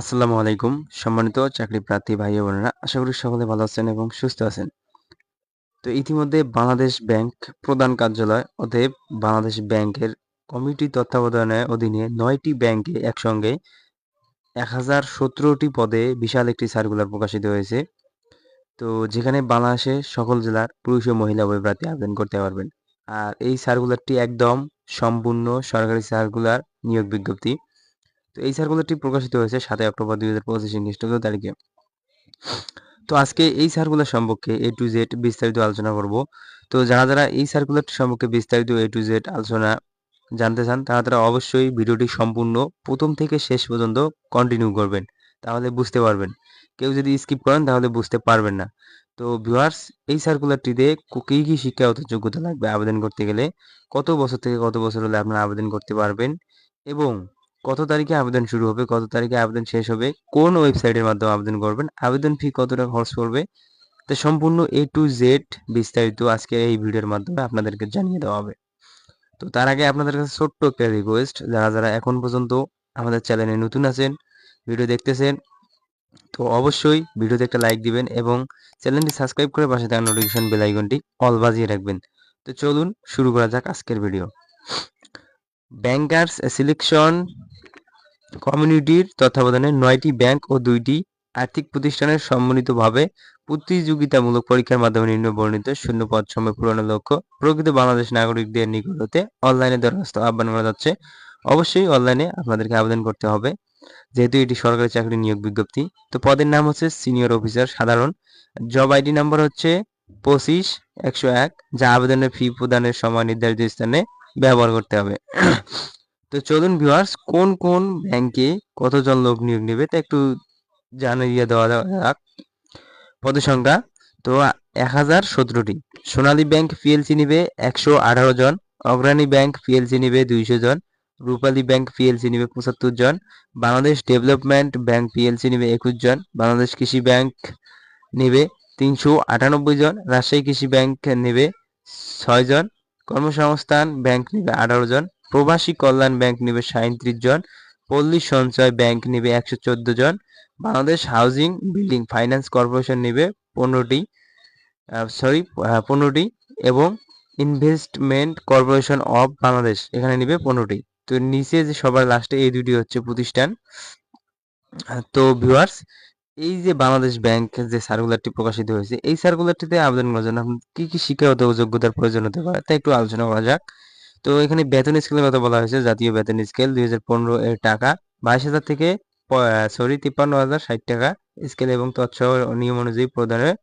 আসসালামু আলাইকুম। সম্মানিত চাকরি প্রার্থী ভাই ও বোনেরা, আশা করি সকলে ভালো আছেন এবং সুস্থ আছেন। তো ইতিমধ্যে বাংলাদেশ ব্যাংক প্রধান কার্যালয় অতএব বাংলাদেশ ব্যাংকের কমিটি তত্ত্বাবধানের অধীনে নয়টি ব্যাংকে একসঙ্গে এক হাজার সতেরোটি পদে বিশাল একটি সার্কুলার প্রকাশিত হয়েছে। তো যেখানে বাংলাদেশে সকল জেলার পুরুষ ও মহিলা উভয় প্রার্থী আবেদন করতে পারবেন। আর এই সার্কুলারটি একদম সম্পূর্ণ সরকারি সার্কুলার নিয়োগ বিজ্ঞপ্তি। তো এই সার্কুলারটি প্রকাশিত হয়েছে সাতই অক্টোবর দুই হাজার পঁচিশ খ্রিস্টাব্দ তারিখে। তো আজকে এই সার্কুলার সম্পর্কে এ টু জেড বিস্তারিত আলোচনা করব। তো যারা যারা এই সার্কুলারটি সম্পর্কে বিস্তারিত এ টু জেড আলোচনা জানতে চান, তারা তারা অবশ্যই ভিডিওটি সম্পূর্ণ প্রথম থেকে শেষ পর্যন্ত কন্টিনিউ করবেন, তাহলে বুঝতে পারবেন। কেউ যদি স্কিপ করেন, তাহলে বুঝতে পারবেন না। তো ভিউয়ার্স এই সার্কুলারটিতে কী কী শিক্ষাগত যোগ্যতা লাগবে আবেদন করতে গেলে, কত বছর থেকে কত বছর হলে আপনারা আবেদন করতে পারবেন এবং কত তারিখে আবেদন শুরু হবে, কত তারিখে আবেদন শেষ হবে, কোন ওয়েবসাইটের মাধ্যমে আবেদন করবেন, আবেদন ফি কত টাকা খরচ পড়বে, তো সম্পূর্ণ এ টু জেড বিস্তারিত আজকে এই ভিডিওর মাধ্যমে আপনাদেরকে জানিয়ে দেওয়া হবে। তো তার আগে আপনাদের কাছে ছোট্ট একটা রিকোয়েস্ট যারা যারা এখন পর্যন্ত আমাদের চ্যানেলে নতুন আছেন ভিডিও দেখতেছেন, তো অবশ্যই ভিডিওতে একটা লাইক দিবেন এবং চ্যানেলটি সাবস্ক্রাইব করে পাশে থাকা নোটিফিকেশন বেল আইকনটি অল বাজিয়ে রাখবেন। তো চলুন শুরু করা যাক আজকের ভিডিও ব্যাংকার্স সিলেকশন কমিউনিটির তত্ত্বাবধানে নয়টি ব্যাংক ও দুইটি আর্থিক প্রতিষ্ঠানের সম্মিলিতভাবে প্রতিযোগিতামূলক পরীক্ষার মাধ্যমে নিম্ন বর্ণিত শূন্য পদ সময় পূরণের লক্ষ্য প্রকৃত বাংলাদেশ নাগরিকদের নিকট হতে অনলাইনে দরখাস্ত আহ্বান করা যাচ্ছে। অবশ্যই অনলাইনে আপনাদেরকে আবেদন করতে হবে। যেহেতু এটি সরকারি চাকরি নিয়োগ বিজ্ঞপ্তি, তো পদের নাম হচ্ছে সিনিয়র অফিসার সাধারণ। জব আইডি নাম্বার হচ্ছে পঁচিশ, একশো এক, যা আবেদনের ফি প্রদানের সময় নির্ধারিত স্থানে ব্যবহার করতে হবে। তো চলুন ভিউয়ার্স কোন কোন ব্যাংকে কতজন লোক নিয়োগ নেবে তা একটু জানিয়ে দেওয়া যাক। পদের সংখ্যা, তো এক হাজার সতেরোটি। সোনালী ব্যাংক পিএলসি নিবে একশো আঠারো জন, অগ্রণী ব্যাংক পিএলসি নিবে দুইশো জন, রূপালী ব্যাংক পিএলসি নিবে পঁচাত্তর জন, বাংলাদেশ ডেভেলপমেন্ট ব্যাংক পিএলসি নিবে একুশ জন, বাংলাদেশ কৃষি ব্যাংক নেবে তিনশো আটানব্বই জন, রাজশাহী কৃষি ব্যাংক নেবে ছয় জন, কর্মসংস্থান ব্যাংক নেবে আঠারো জন প্রবাসী কল্যাণ ব্যাংক নেবে সাঁত্রিশ জন, পল্লী সঞ্চয় ব্যাংক নেবে একশো চোদ্দ জন, Bangladesh housing building finance corporation নেবে পনেরোটি সরি পনেরোটি এবং ইনভেস্টমেন্ট কর্পোরেশন অফ বাংলাদেশ এখানে নেবে পনেরোটি। তো নিচে যে সবার লাস্টে এই দুটি হচ্ছে প্রতিষ্ঠান। তো ভিউয়ার্স এই যে বাংলাদেশ ব্যাংক যে সার্কুলারটি প্রকাশিত হয়েছে, এই সার্কুলারটিতে আবেদন করার জন্য কি কি শিক্ষাগত যোগ্যতার প্রয়োজন হতে পারে তা একটু আলোচনা করা যাক। তো এখানে বেতন স্কেলের কথা বলা হয়েছে, জাতীয় বেতন স্কেল দুই হাজার পনেরো এর টাকা। বাইশ হাজার থেকে সরি তিপ্পান্ন হাজার ষাট টাকা স্কেল এবং তৎসহ নিয়ম অনুযায়ী প্রদানের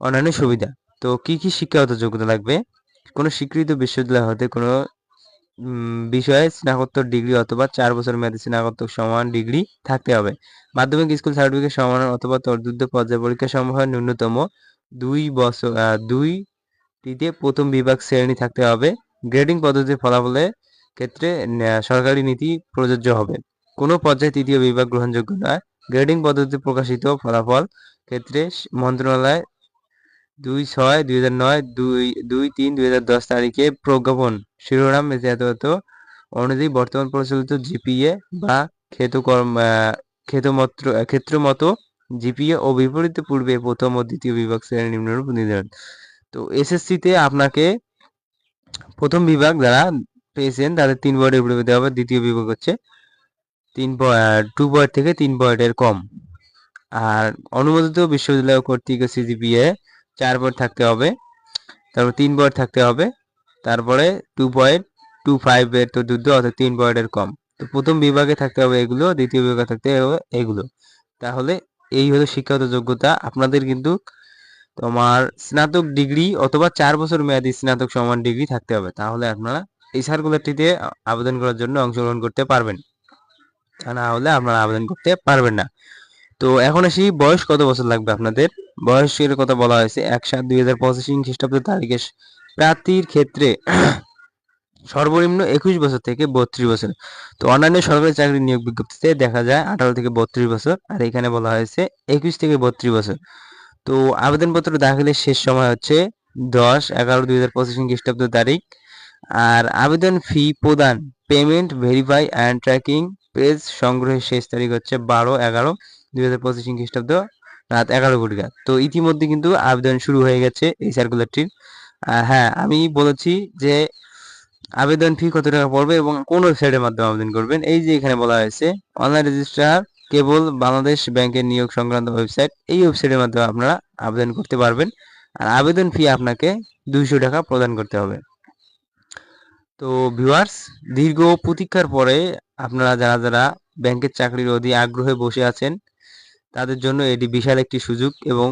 অন্যান্য সুবিধা। তো কি কি শিক্ষাগত যোগ্যতা লাগবে? কোনো স্বীকৃত বিশ্ববিদ্যালয় হতে কোনো বিষয়ে স্নাতকোত্তর ডিগ্রি অথবা চার বছর মেয়াদী স্নাতকোত্তর সমান ডিগ্রি থাকতে হবে। মাধ্যমিক স্কুল সার্টিফিকেট সমান অথবা তদুদ্ধ পর্যায়ে পরীক্ষা সমূহ ন্যূনতম দুই বছর দুইটিতে প্রথম বিভাগ শ্রেণি থাকতে হবে। গ্রেডিং পদ্ধতির ফলাফলের ক্ষেত্রে সরকারি নীতি প্রযোজ্য হবে। কোনো পর্যায়ে তৃতীয় বিভাগ গ্রহণযোগ্য নয়। গ্রেডিং পদ্ধতিতে প্রকাশিত ফলাফল ক্ষেত্রে মন্ত্রণালয় দুই ছয় দুই হাজার নয় দুই দুই তিন দুই হাজার দশ তারিখে প্রজ্ঞাপন। শিরোনাম এত অনুযায়ী বর্তমান প্রচলিত জিপিএ বা ক্ষেতকর্ম ক্ষেত্রমত্র ক্ষেত্রমতো জিপিএ ও বিপরীত পূর্বে প্রথম ও দ্বিতীয় বিভাগ শ্রেণি নিম্নরূপ নির্ধারণ। তো এসএসসিতে আপনাকে প্রথম বিভাগ যারা পেয়েছেন, তাদের তিন পয়েন্টের উপরে পেতে হবে। দ্বিতীয় বিভাগ হচ্ছে তিন টু পয়েন্ট থেকে তিন পয়েন্টের কম। আর অনুমোদিত বিশ্ববিদ্যালয় কর্তৃক সিজিপিএ চার পয়েন্ট থাকতে হবে, তারপর তিন পয়েন্ট থাকতে হবে, তারপরে টু পয়েন্ট টু ফাইভের তো যুদ্ধ অর্থাৎ তিন পয়েন্টের কম। তো প্রথম বিভাগে থাকতে হবে এগুলো, দ্বিতীয় বিভাগে থাকতে হবে এগুলো। তাহলে এই হলো শিক্ষাগত যোগ্যতা। আপনাদের কিন্তু তোমার স্নাতক ডিগ্রি অথবা চার বছর মেয়াদী স্নাতক সমান ডিগ্রি থাকতে হবে। তাহলে আপনারা এই সার্কুলারটিতে আবেদন করার জন্য অংশগ্রহণ করতে পারবেন। না হলে আপনারা আবেদন করতে পারবেন না। তো এখন আসি, বয়স কত বছর লাগবে আপনাদের? বয়সের কথা বলা হয়েছে, এক সাত দুই হাজার পঁচিশ খ্রিস্টাব্দ তারিখে প্রার্থীর ক্ষেত্রে সর্বনিম্ন একুশ বছর থেকে বত্রিশ বছর। তো অন্যান্য সরকারি চাকরি নিয়োগ বিজ্ঞপ্তিতে দেখা যায় আঠারো থেকে বত্রিশ বছর, আর এখানে বলা হয়েছে একুশ থেকে বত্রিশ বছর। তো আবেদনপত্র দাখিলের শেষ সময় হচ্ছে দশ এগারো দুই হাজার পঁচিশ খ্রিস্টাব্দ তারিখ। আর আবেদন ফি প্রদান payment verify and tracking page সংগ্রহের শেষ তারিখ হচ্ছে বারো এগারো দুই হাজার পঁচিশ খ্রিস্টাব্দ রাত এগারো ঘটিকা। তো ইতিমধ্যে কিন্তু আবেদন শুরু হয়ে গেছে এই সার্কুলারটির হ্যাঁ আমি বলেছি যে আবেদন ফি কত টাকা পড়বে এবং কোন ওয়েবসাইটের মাধ্যমে আবেদন করবেন? এই যে এখানে বলা হয়েছে অনলাইন রেজিস্ট্রার কেবল বাংলাদেশ ব্যাংকের নিয়োগ সংক্রান্ত ওয়েবসাইট, এই ওয়েবসাইটের মাধ্যমে আপনারা আবেদন করতে পারবেন। আর আবেদন ফি আপনাকে দুইশো টাকা প্রদান করতে হবে। তো ভিউয়ার্স, দীর্ঘ প্রতীক্ষার পরে আপনারা যারা যারা ব্যাংকের চাকরির অধি আগ্রহে বসে আছেন, তাদের জন্য এটি বিশাল একটি সুযোগ এবং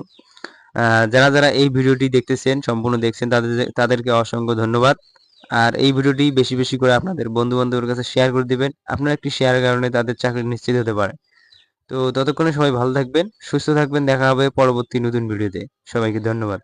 যারা যারা এই ভিডিওটি দেখতেছেন, সম্পূর্ণ দেখছেন, তাদের, তাদেরকে অসংখ্য ধন্যবাদ। আর এই ভিডিওটি বেশি বেশি করে আপনাদের বন্ধু বান্ধবের কাছে শেয়ার করে দিবেন। আপনার একটি শেয়ারের কারণে তাদের চাকরি নিশ্চিত হতে পারে। তো ততক্ষণে সবাই ভালো থাকবেন সুস্থ থাকবেন দেখা হবে পরবর্তী নতুন ভিডিওতে। সবাইকে ধন্যবাদ।